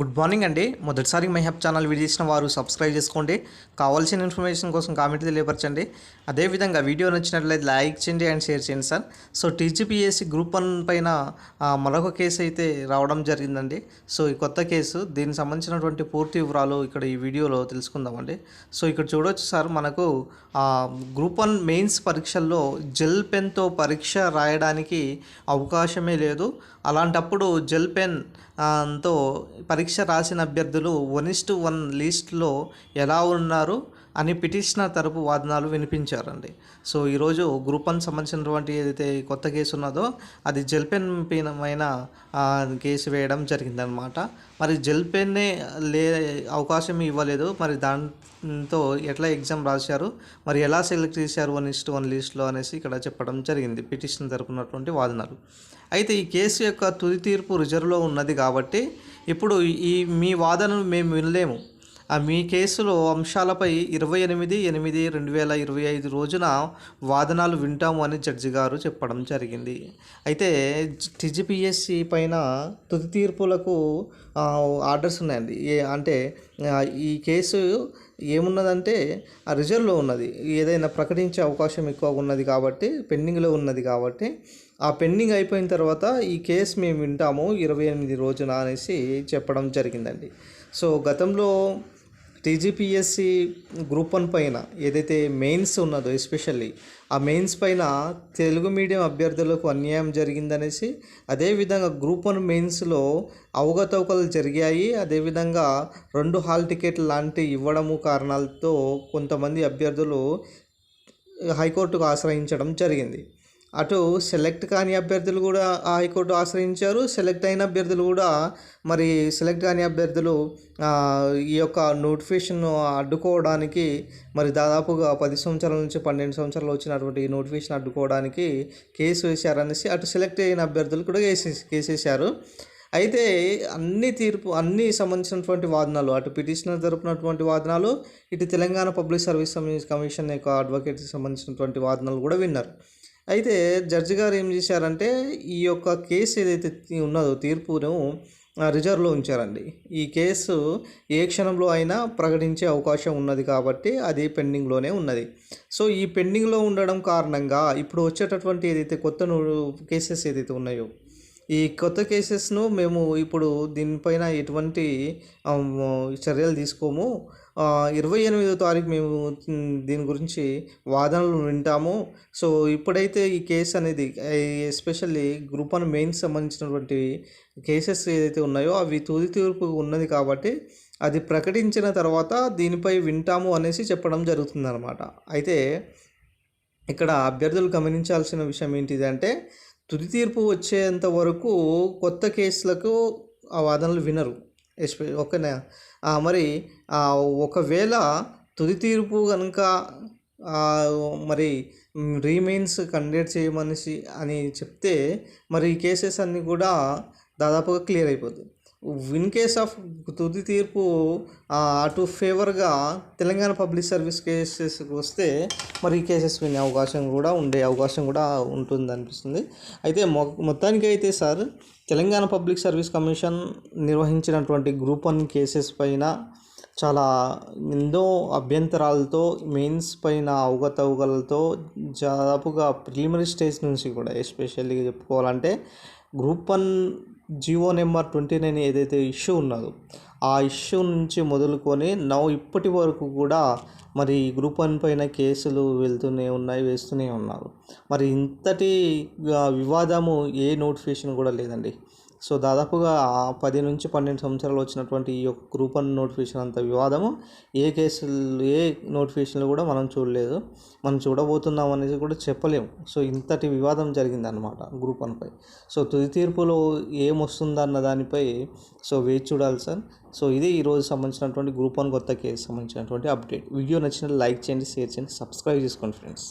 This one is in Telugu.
గుడ్ మార్నింగ్ అండి. మొదటిసారి మై హెప్ ఛానల్ వీడియో చేసిన వారు సబ్స్క్రైబ్ చేసుకోండి. కావాల్సిన ఇన్ఫర్మేషన్ కోసం కామెంట్ తెలియపరచండి. అదేవిధంగా వీడియో నచ్చినట్లయితే లైక్ చేయండి అండ్ షేర్ చేయండి sir. So TGPSC group one పైన మరొక కేసు అయితే రావడం జరిగిందండి. సో ఈ కొత్త కేసు దీనికి సంబంధించినటువంటి పూర్తి వివరాలు ఇక్కడ ఈ వీడియోలో తెలుసుకుందామండి. సో ఇక్కడ చూడవచ్చు సార్ మనకు గ్రూప్ వన్ మెయిన్స్ పరీక్షల్లో జెల్ పెన్తో పరీక్ష రాయడానికి అవకాశమే లేదు. అలాంటప్పుడు జెల్ పెన్ తో పరీక్ష రాసిన అభ్యర్థులు వన్ ఇస్ టు వన్ లిస్ట్లో ఎలా ఉన్నారు? అని పిటిషనర్ తరపు వాదనాలు వినిపించారండి. సో ఈరోజు గ్రూప్ వన్ సంబంధించినటువంటి ఏదైతే కొత్త కేసు ఉన్నదో అది జెల్ పెన్ పైన కేసు వేయడం జరిగిందనమాట మరి జెల్ పెన్నే లే అవకాశం ఇవ్వలేదు. మరి దాంతో ఎట్లా ఎగ్జామ్ రాశారు? మరి ఎలా సెలెక్ట్ చేశారు వన్ ఇస్ట్ వన్ లిస్ట్లో అనేసి ఇక్కడ చెప్పడం జరిగింది పిటిషన్ తరపునటువంటి వాదనలు. అయితే ఈ కేసు యొక్క తుది తీర్పు రిజర్వ్లో ఉన్నది కాబట్టి ఇప్పుడు ఈ మీ వాదనను మేము వినలేము. మీ కేసులో అంశాలపై ఇరవై ఎనిమిది ఎనిమిది రెండు వేల ఇరవై ఐదు రోజున వాదనలు వింటాము అని జడ్జి గారు చెప్పడం జరిగింది. అయితే టీజీపీఎస్సి పైన తుది తీర్పులకు ఆర్డర్స్ ఉన్నాయండి. ఏ అంటే ఈ కేసు ఏమున్నదంటే ఆ రిజర్వ్లో ఉన్నది. ఏదైనా ప్రకటించే అవకాశం ఎక్కువ ఉన్నది కాబట్టి పెండింగ్లో ఉన్నది కాబట్టి ఆ పెండింగ్ అయిపోయిన తర్వాత ఈ కేసు మేము వింటాము ఇరవై ఎనిమిది రోజున అనేసి చెప్పడం జరిగిందండి. సో గతంలో టీజీపీఎస్సి గ్రూప్ వన్ పైన ఏదైతే మెయిన్స్ ఉన్నదో ఎస్పెషల్లీ ఆ మెయిన్స్ పైన తెలుగు మీడియం అభ్యర్థులకు అన్యాయం జరిగిందనేసి అదేవిధంగా గ్రూప్ వన్ మెయిన్స్లో అవకతవకలు జరిగాయి. అదేవిధంగా రెండు హాల్ టికెట్ లాంటి ఇవ్వడము కారణాలతో కొంతమంది అభ్యర్థులు హైకోర్టుకు ఆశ్రయించడం జరిగింది. అటు సెలెక్ట్ కాని అభ్యర్థులు కూడా హైకోర్టు ఆశ్రయించారు. సెలెక్ట్ అయిన అభ్యర్థులు కూడా మరి సెలెక్ట్ కాని అభ్యర్థులు ఈ యొక్క నోటిఫికేషన్ను అడ్డుకోవడానికి మరి దాదాపుగా పది సంవత్సరాల నుంచి పన్నెండు సంవత్సరాలు వచ్చినటువంటి ఈ నోటిఫికేషన్ అడ్డుకోవడానికి కేసు వేశారనేసి అటు సెలెక్ట్ అయిన అభ్యర్థులు కూడా కేసు కేసేశారు అయితే అన్ని తీర్పు అన్ని సంబంధించినటువంటి వాదనలు అటు పిటిషనర్ తరపునటువంటి వాదనలు ఇటు తెలంగాణ పబ్లిక్ సర్వీస్ కమిషన్ యొక్క అడ్వకేట్కి సంబంధించినటువంటి వాదనలు కూడా విన్నారు. అయితే జడ్జి గారు ఏం చేశారంటే ఈ యొక్క కేసు ఏదైతే ఉన్నదో తీర్పును ఆ, రిజర్వ్లో ఉంచారండి. ఈ కేసు ఏ క్షణంలో అయినా ప్రకటించే అవకాశం ఉన్నది కాబట్టి అది పెండింగ్లోనే ఉన్నది. సో ఈ పెండింగ్లో ఉండడం కారణంగా ఇప్పుడు వచ్చేటటువంటి ఏదైతే కొత్త కేసెస్ ఏదైతే ఉన్నాయో ఈ కొత్త కేసెస్ను మేము ఇప్పుడు దీనిపైన ఎటువంటి చర్యలు తీసుకోము. ఇరవై ఎనిమిదో తారీఖు మేము దీని గురించి వాదనలు వింటాము. సో ఇప్పుడైతే ఈ కేసు అనేది ఎస్పెషల్లీ గ్రూప్ వన్ మెయిన్స్ సంబంధించినటువంటి కేసెస్ ఏదైతే ఉన్నాయో అవి తుది తీర్పు ఉన్నది కాబట్టి అది ప్రకటించిన తర్వాత దీనిపై వింటాము అనేసి చెప్పడం జరుగుతుందన్నమాట. అయితే ఇక్కడ అభ్యర్థులు గమనించాల్సిన విషయం ఏంటిది అంటే తుది తీర్పు వచ్చేంత వరకు కొత్త కేసులకు ఆ వాదనలు వినరు. ఎస్పె ఓకేనా మరి ఒకవేళ తుది తీర్పు కనుక మరి రీమెయిన్స్ కండక్ట్ చేయమనేసి అని చెప్తే మరి ఈ కేసెస్ అన్నీ కూడా దాదాపుగా క్లియర్ అయిపోతుంది ఇన్ కేస్ ఆఫ్ తుది తీర్పు అటు ఫేవర్గా తెలంగాణ పబ్లిక్ సర్వీస్ కేసెస్కి వస్తే మరి ఈ కేసెస్ వినే అవకాశం కూడా ఉండే అవకాశం కూడా ఉంటుంది అనిపిస్తుంది అయితే మొ మొత్తానికి అయితే sir Telangana public service commission నిర్వహించినటువంటి గ్రూప్ వన్ కేసెస్ పైన చాలా ఎన్నో అభ్యంతరాలతో మెయిన్స్ పైన అవగతవగలతో దాదాపుగా ప్రిలిమినరీ స్టేజ్ నుంచి కూడా ఎస్పెషల్లీ చెప్పుకోవాలంటే group one GO number twenty nine ఏదైతే ఇష్యూ ఉన్నదో ఆ ఇష్యూ నుంచి మొదలుకొని నవ్వు ఇప్పటి వరకు కూడా మరి గ్రూప్ వన్ పైన కేసులు వెళ్తూనే ఉన్నాయి వేస్తూనే ఉన్నారు. మరి ఇంతటి వివాదము ఏ నోటిఫికేషన్ కూడా లేదండి. సో దాదాపుగా పది నుంచి పన్నెండు సంవత్సరాలు వచ్చినటువంటి ఈ యొక్క గ్రూప్ వన్ నోటిఫికేషన్ అంత వివాదము. ఏ కేసులు ఏ నోటిఫికేషన్లు కూడా మనం చూడలేదు. మనం చూడబోతున్నాం అనేది కూడా చెప్పలేము. సో ఇంతటి వివాదం జరిగిందనమాట గ్రూప్ వన్పై సో తుది తీర్పులో ఏమొస్తుందన్న దానిపై సో వేచి చూడాలి సార్. సో ఇది ఈరోజు సంబంధించినటువంటి గ్రూప్ వన్ కొత్త కేసు సంబంధించినటువంటి అప్డేట్ వీడియో నచ్చిన లైక్ చేయండి షేర్ చేయండి సబ్స్క్రైబ్ చేసుకోండి ఫ్రెండ్స్